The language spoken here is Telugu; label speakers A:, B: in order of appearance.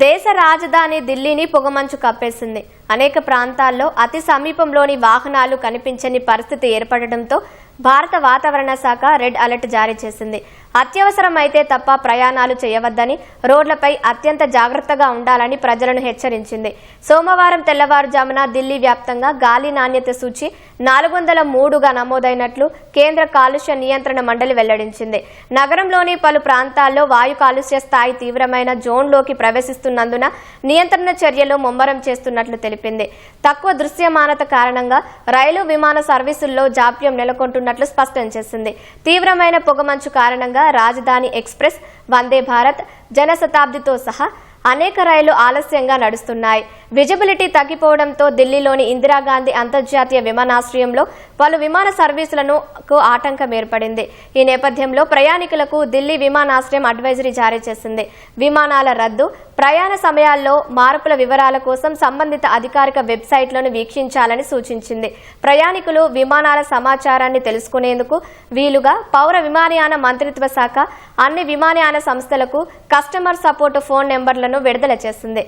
A: దేశ రాజధాని ఢిల్లీని పొగమంచు కప్పేసింది. అనేక ప్రాంతాల్లో అతి సమీపంలోని వాహనాలు కనిపించని పరిస్థితి ఏర్పడడంతో భారత వాతావరణ శాఖ రెడ్ అలర్ట్ జారీ చేసింది. అత్యవసరమైతే తప్ప ప్రయాణాలు చేయవద్దని రోడ్లపై అత్యంత జాగ్రత్తగా ఉండాలని ప్రజలను హెచ్చరించింది. సోమవారం తెల్లవారుజామున ఢిల్లీ వ్యాప్తంగా గాలి నాణ్యత సూచి నాలుగు వందల మూడుగా నమోదైనట్లు కేంద్ర కాలుష్య నియంత్రణ మండలి వెల్లడించింది. నగరంలోని పలు ప్రాంతాల్లో వాయు కాలుష్య స్థాయి తీవ్రమైన జోన్లోకి ప్రవేశిస్తున్నందున నియంత్రణ చర్యలు ముమ్మరం చేస్తున్నట్లు తెలిపింది. తక్కువ దృశ్యమానత కారణంగా రైలు విమాన సర్వీసుల్లో జాప్యం చేస్తున్నట్లు స్పష్టం చేసింది. తీవ్రమైన పొగమంచు కారణంగా రాజధాని ఎక్స్ప్రెస్ వందే భారత్ జనశతాబ్దితో సహా అనేక రైళ్ళు ఆలస్యంగా నడుస్తున్నాయి. విజిబిలిటీ తగ్గిపోవడంతో ఢిల్లీలోని ఇందిరాగాంధీ అంతర్జాతీయ విమానాశ్రయంలో పలు విమాన సర్వీసులను కు ఆటంకం ఏర్పడింది. ఈ నేపథ్యంలో ప్రయాణికులకు ఢిల్లీ విమానాశ్రయం అడ్వైజరీ జారీ చేసింది. విమానాల రద్దు ప్రయాణ సమయాల్లో మార్పుల వివరాల కోసం సంబంధిత అధికారిక వెబ్సైట్లను వీక్షించాలని సూచించింది. ప్రయాణికులు విమానాల సమాచారాన్ని తెలుసుకునేందుకు వీలుగా పౌర విమానయాన మంత్రిత్వ శాఖ అన్ని విమానయాన సంస్థలకు కస్టమర్ సపోర్ట్ ఫోన్ నెంబర్లను విడుదల చేసింది.